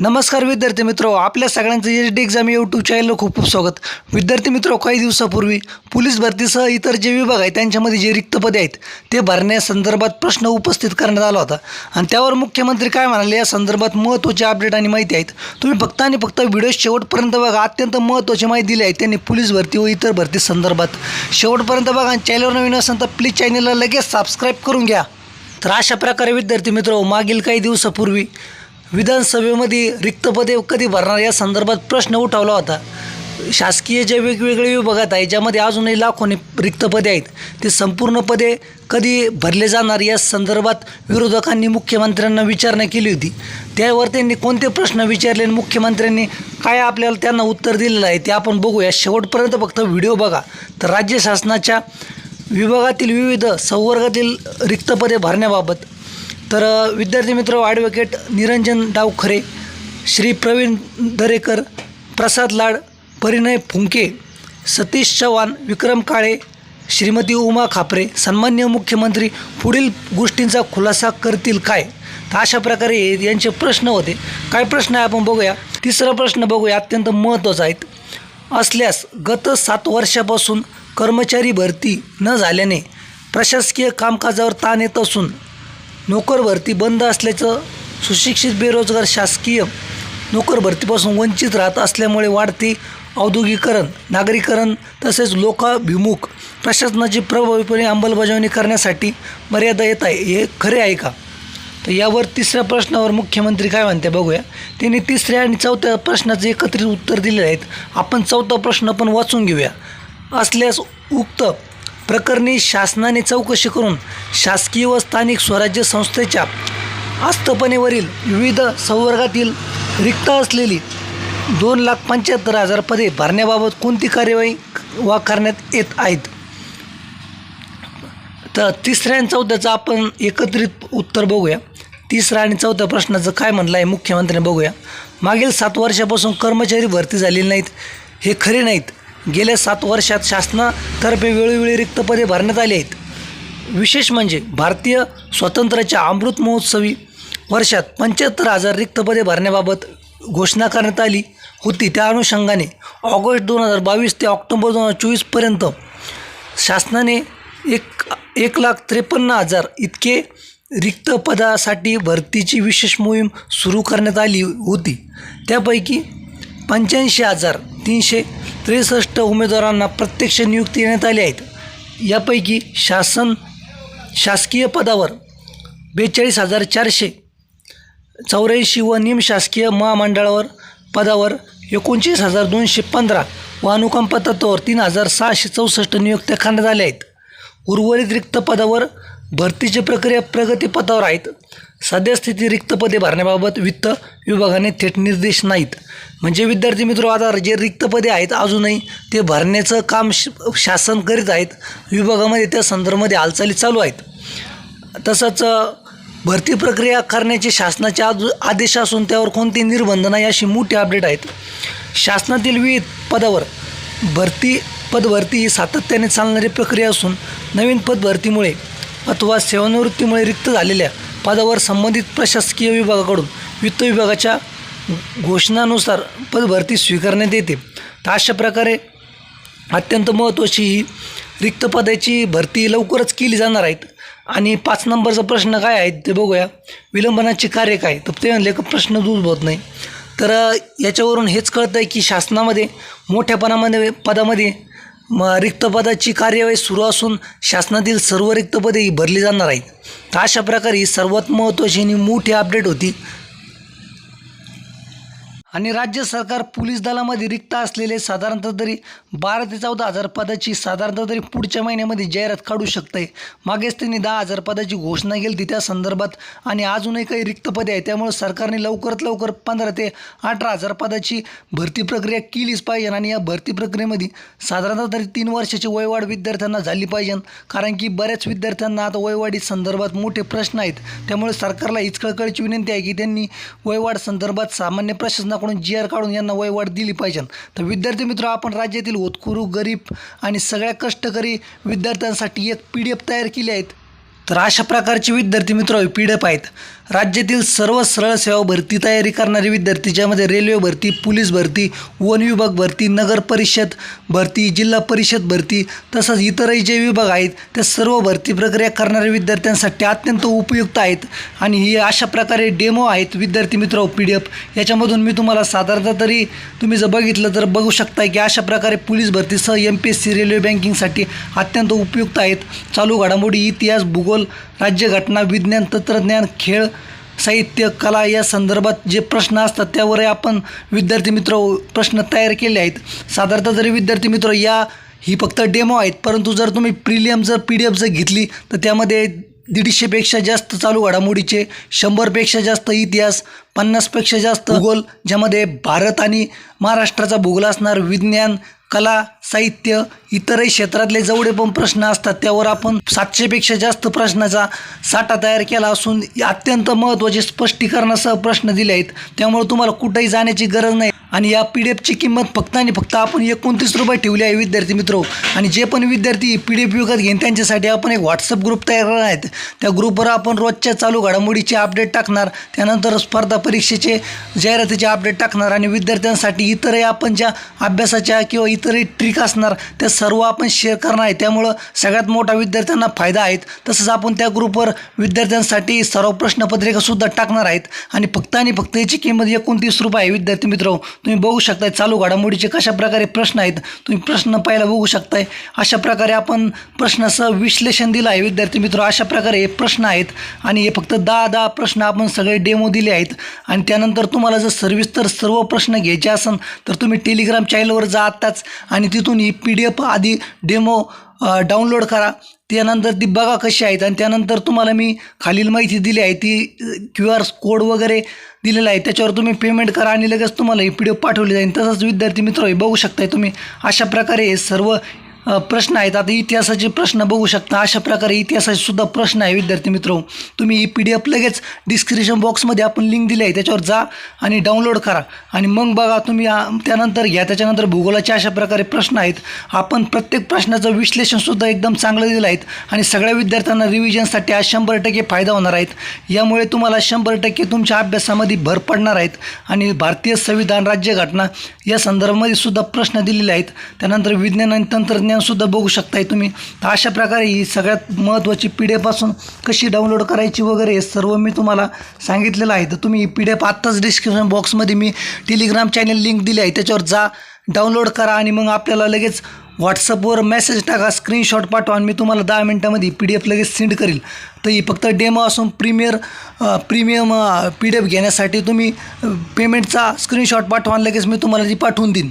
नमस्कार विद्यार्थी मित्रो आपल्या सगळ्यांचं एच डी एक्झाम यूट्यूब चॅनलला खूप खूप स्वागत. विद्यार्थी मित्रो काही दिवसापूर्वी पोलीस भरतीसह इतर जे विभाग आहेत त्यांच्यामध्ये जे रिक्त पदे आहेत ते भरण्यासंदर्भात प्रश्न उपस्थित करण्यात आला होता. आणि त्यावर मुख्यमंत्री काय म्हणाले या संदर्भात महत्त्वाचे अपडेट आणि माहिती आहेत. तुम्ही फक्त आणि फक्त व्हिडिओ शेवटपर्यंत बघा अत्यंत महत्त्वाची माहिती दिली आहे त्यांनी पोलीस भरती व इतर भरती संदर्भात. शेवटपर्यंत बघा आणि चॅनलवर नवीन असेल तर प्लीज चॅनलला लगेच सबस्क्राईब करून घ्या. तर अशा प्रकारे विद्यार्थी मित्र मागील काही दिवसापूर्वी विधानसभेमध्ये रिक्त पदे कधी भरणार या संदर्भात प्रश्न उठवला होता. शासकीय जे वेगवेगळे विभागात आहे ज्यामध्ये अजूनही लाखोने रिक्त पदे आहेत ते संपूर्ण पदे कधी भरले जाणार या संदर्भात विरोधकांनी मुख्यमंत्र्यांना विचारणा केली होती. त्यावर त्यांनी कोणते प्रश्न विचारले आणि मुख्यमंत्र्यांनी काय आपल्याला त्यांना उत्तर दिलेलं आहे ते आपण बघूया. शेवटपर्यंत फक्त व्हिडिओ बघा. तर राज्य शासनाच्या विभागातील विविध संवर्गातील रिक्त पदे भरण्याबाबत तर विद्यार्थी मित्र ॲडव्होकेट निरंजन डावखरे श्री प्रवीण दरेकर प्रसाद लाड परिणय फुंके सतीश चव्हाण विक्रम काळे श्रीमती उमा खापरे सन्मान्य मुख्यमंत्री पुढील गोष्टींचा खुलासा करतील काय? तर अशा प्रकारे यांचे प्रश्न होते. काय प्रश्न आहे आपण बघूया. तिसरा प्रश्न बघूया. अत्यंत महत्त्वाचा आहे. असल्यास गत सात वर्षापासून कर्मचारी भरती न झाल्याने प्रशासकीय कामकाजावर ताण येत असून नोकर भरती बंद असल्याचं सुशिक्षित बेरोजगार शासकीय नोकर भरतीपासून वंचित राहत असल्यामुळे वाढती औद्योगिकरण नागरीकरण तसेच लोकाभिमुख प्रशासनाची प्रभावीपणे अंमलबजावणी करण्यासाठी मर्यादा येत आहे. हे खरे आहे का? तर यावर तिसऱ्या प्रश्नावर मुख्यमंत्री काय म्हणते बघूया. त्यांनी तिसऱ्या आणि चौथ्या प्रश्नाचे एकत्रित उत्तर दिलेले आहेत आपण चौथा प्रश्न पण वाचून घेऊया. असल्यास उक्त प्रकरणी शासनाने चौकशी करून शासकीय व स्थानिक स्वराज्य संस्थेच्या आस्थापनेवरील विविध संवर्गातील रिक्त असलेली दोन लाख पंच्याहत्तर हजार पदे भरण्याबाबत कोणती कार्यवाही वा करण्यात येत आहेत? तर तिसऱ्या आणि चौथ्याचं आपण एकत्रित उत्तर बघूया. तिसरा आणि चौथ्या प्रश्नाचं काय म्हणलं आहे मुख्यमंत्र्यांनी बघूया. मागील सात वर्षापासून कर्मचारी भरती झालेली नाहीत हे खरे नाहीत. गेल्या सात वर्षात शासनातर्फे वेळोवेळी रिक्त पदे भरण्यात आली आहेत. विशेष म्हणजे भारतीय स्वातंत्र्याच्या अमृत महोत्सवी वर्षात पंच्याहत्तर हजार रिक्त पदे भरण्याबाबत घोषणा करण्यात आली होती. त्या अनुषंगाने ऑगस्ट दोन हजार बावीस ते ऑक्टोबर दोन हजार चोवीसपर्यंत शासनाने एक एक लाख त्रेपन्न हजार इतके रिक्त पदासाठी भरतीची विशेष मोहीम सुरू करण्यात आली होती. त्यापैकी पंच्याऐंशी हजार तीनशे त्रेसष्ट उमेदवारांना प्रत्यक्ष नियुक्ती देण्यात आली आहेत. यापैकी शासन शासकीय पदावर बेचाळीस हजार चारशे चौऱ्याऐंशी व निमशासकीय महामंडळावर पदावर एकोणचाळीस हजार दोनशे पंधरा व अनुकंप तत्वावर तीन हजार सहाशे चौसष्ट नियुक्त्या करण्यात आल्या आहेत. उर्वरित रिक्त पदावर भरतीची प्रक्रिया प्रगतीपथावर आहेत. सद्यस्थिती रिक्त पदे भरण्याबाबत वित्त विभागाने थेट निर्देश नाहीत. म्हणजे विद्यार्थी मित्र आता जे रिक्त पदे आहेत अजूनही ते भरण्याचं काम श शासन करीत आहेत. विभागामध्ये त्या संदर्भामध्ये हालचाली चालू आहेत. तसंच भरती प्रक्रिया करण्याचे शासनाचे आज आदेश असून त्यावर कोणते निर्बंध नाही अशी मोठी अपडेट आहेत. शासनातील विविध पदावर भरती पदभरती ही सातत्याने चालणारी प्रक्रिया असून नवीन पदभरतीमुळे अथवा सेवानिवृत्तीमुळे रिक्त झालेल्या पदावर संबंधित प्रशासकीय विभागाकडून वित्त विभागाच्या घोषणानुसार पदभरती स्वीकारण्यात येते. तर अशा प्रकारे अत्यंत महत्त्वाची ही रिक्त पदाची भरती लवकरच केली जाणार आहेत. आणि पाच नंबरचा प्रश्न काय आहे ते बघूया. विलंबनाचे कार्य काय? तर ते म्हणले का प्रश्न दूर होत नाही. तर याच्यावरून हेच कळतं आहे की शासनामध्ये मोठ्यापणामध्ये पदामध्ये म रिक्तपदाची कार्यवाही सुरू असून शासनातील सर्व रिक्तपदेही ही भरली जाणार आहेत. तर अशा प्रकारे ही सर्वात महत्त्वाची आणि मोठी अपडेट होती आणि राज्य सरकार पोलीस दलामध्ये रिक्त असलेले साधारणतः तरी बारा ते चौदा हजार पदाची साधारणतः तरी पुढच्या महिन्यामध्ये जाहिरात काढू शकते. मागेच त्यांनी दहा हजार पदाची घोषणा केली होती त्या संदर्भात आणि अजूनही काही रिक्त पदे आहेत. त्यामुळे सरकारने लवकरात लवकर पंधरा ते अठरा हजार पदाची भरती प्रक्रिया केलीच पाहिजे आणि या भरती प्रक्रियेमध्ये साधारणतः तरी तीन वर्षाची वयवाढ विद्यार्थ्यांना झाली पाहिजे. कारण की बऱ्याच विद्यार्थ्यांना आता वयवाढी संदर्भात मोठे प्रश्न आहेत. त्यामुळे सरकारला हीच कळकळीची विनंती आहे की त्यांनी वयवाढ संदर्भात सामान्य प्रशासनाकडून जी आर काढून यांना वयवाढ दिली पाहिजे. तर विद्यार्थी मित्र आपण राज्यातील होतकुरू गरीब आणि सगळ्या कष्टकरी विद्यार्थ्यांसाठी एक पी डी एफ तयार केली आहेत. तर अशा प्रकारचे विद्यार्थी मित्र पी आहेत. राज्यातील सर्व सरळ सेवा भरती तयारी करणारे विद्यार्थी ज्यामध्ये रेल्वे भरती पोलीस भरती वन विभाग भरती नगर परिषद भरती जिल्हा परिषद भरती तसंच इतरही जे विभाग आहेत त्या सर्व भरती प्रक्रिया करणाऱ्या विद्यार्थ्यांसाठी अत्यंत उपयुक्त आहेत. आणि ही अशा प्रकारे डेमो आहेत विद्यार्थी मित्र पी डी एफ याच्यामधून मी तुम्हाला साधारणतः तरी तुम्ही जर बघितलं तर बघू शकता की अशा प्रकारे police भरतीसह M P S C railway बँकिंगसाठी अत्यंत उपयुक्त आहेत. चालू घडामोडी इतिहास भूगोल राज्यघटना विज्ञान तंत्रज्ञान खेळ साहित्य कला या संदर्भात जे प्रश्न असतात त्यावरही आपण विद्यार्थी मित्र प्रश्न तयार केले आहेत. साधारणतः जरी विद्यार्थी मित्र या ही फक्त डेमो आहेत परंतु जर तुम्ही प्रिलियम जर पी डी एफ जर घेतली तर त्यामध्ये दीडशेपेक्षा जास्त चालू घडामोडीचे शंभरपेक्षा जास्त इतिहास पन्नासपेक्षा जास्त भूगोल ज्यामध्ये भारत आणि महाराष्ट्राचा भूगोल असणार विज्ञान कला साहित्य इतरही क्षेत्रातले जेवढे पण प्रश्न असतात त्यावर आपण सातशेपेक्षा जास्त प्रश्नाचा साठा तयार केला असून अत्यंत महत्त्वाचे स्पष्टीकरणासह प्रश्न दिले आहेत. त्यामुळे तुम्हाला कुठेही जाण्याची गरज नाही. आणि या पी डी एफची किंमत फक्त आणि फक्त आपण एकोणतीस रुपये ठेवली आहे विद्यार्थी मित्र. आणि जे पण विद्यार्थी पी डी एफ विकत घेईन त्यांच्यासाठी आपण एक व्हॉट्सअप ग्रुप तयार करणार आहेत. त्या ग्रुपवर आपण रोजच्या चालू घडामोडीचे अपडेट टाकणार त्यानंतर स्पर्धा परीक्षेचे जाहिरातीचे अपडेट टाकणार आणि विद्यार्थ्यांसाठी इतरही आपण ज्या अभ्यासाच्या किंवा इतरही ट्रिक असणार त्या सर्व आपण शेअर करणार आहे त्यामुळं सगळ्यात मोठा विद्यार्थ्यांना फायदा आहेत. तसंच आपण त्या ग्रुपवर विद्यार्थ्यांसाठी सर्व प्रश्नपत्रिकासुद्धा टाकणार आहेत. आणि फक्त आणि फक्त याची किंमत एकोणतीस रुपये आहे विद्यार्थी मित्र. तुम्ही बघू शकताय चालू घडामोडीचे कशा प्रकारे प्रश्न आहेत. तुम्ही प्रश्न पाहायला बघू शकताय. अशा प्रकारे आपण प्रश्नाचं विश्लेषण दिलं आहे. विद्यार्थी मित्र अशा प्रकारे हे प्रश्न आहेत. आणि हे फक्त दहा दहा प्रश्न आपण सगळे डेमो दिले आहेत. आणि त्यानंतर तुम्हाला जर सर्विस्तर सर्व प्रश्न घ्यायचे असेल तर तुम्ही टेलिग्राम चॅनलवर जा आत्ताच. आणि तिथून ही पी डी एफ आधी डेमो डाउनलोड करा. त्यानंतर ती बघा कशी आहेत आणि त्यानंतर तुम्हाला मी खालील माहिती दिली आहे. ती क्यू आर कोड वगैरे दिलेला आहे. त्याच्यावर तुम्ही पेमेंट करा आणि लगेच तुम्हाला ही पी डी एफ पाठवली जाईल. तसंच विद्यार्थी मित्र हे बघू शकताय तुम्ही. अशा प्रकारे हे सर्व प्रश्न आहेत. आता इतिहासाचे प्रश्न बघू शकता. अशा प्रकारे इतिहासाचे सुद्धा प्रश्न आहे विद्यार्थी मित्रो. तुम्ही ही पी डी एफ लगेच डिस्क्रिप्शन बॉक्समध्ये आपण लिंक दिली आहे. त्याच्यावर जा आणि डाउनलोड करा. आणि मग बघा तुम्ही त्यानंतर घ्या. त्याच्यानंतर भूगोलाचे अशा प्रकारे प्रश्न आहेत. आपण प्रत्येक प्रश्नाचं विश्लेषणसुद्धा एकदम चांगलं दिलं आहेत आणि सगळ्या विद्यार्थ्यांना रिव्हिजनसाठी आज शंभर टक्के फायदा होणार आहेत. यामुळे तुम्हाला शंभर टक्के तुमच्या अभ्यासामध्ये भर पडणार आहेत. आणि भारतीय संविधान राज्यघटना या संदर्भामध्ये सुद्धा प्रश्न दिलेले आहेत. त्यानंतर विज्ञान आणि तंत्रज्ञान सुद्धा बघू शकताय तुम्ही. तर अशा प्रकारे ही सगळ्यात महत्त्वाची पी डी एफपासून कशी डाउनलोड करायची वगैरे हे सर्व मी तुम्हाला सांगितलेलं आहे. तर तुम्ही पी डी एफ आत्ताच डिस्क्रिप्शन बॉक्समध्ये मी टेलिग्राम चॅनल लिंक दिली आहे. त्याच्यावर जा डाउनलोड करा आणि मग आपल्याला लगेच व्हॉट्सअपवर मेसेज टाका स्क्रीनशॉट पाठवा आणि मी तुम्हाला दहा मिनटामध्ये पी डी एफ लगेच सेंड करील. तर ही फक्त डेमो असून premier premium P D F घेण्यासाठी तुम्ही पेमेंटचा स्क्रीनशॉट पाठवा आणि लगेच मी तुम्हाला ती पाठवून देईन.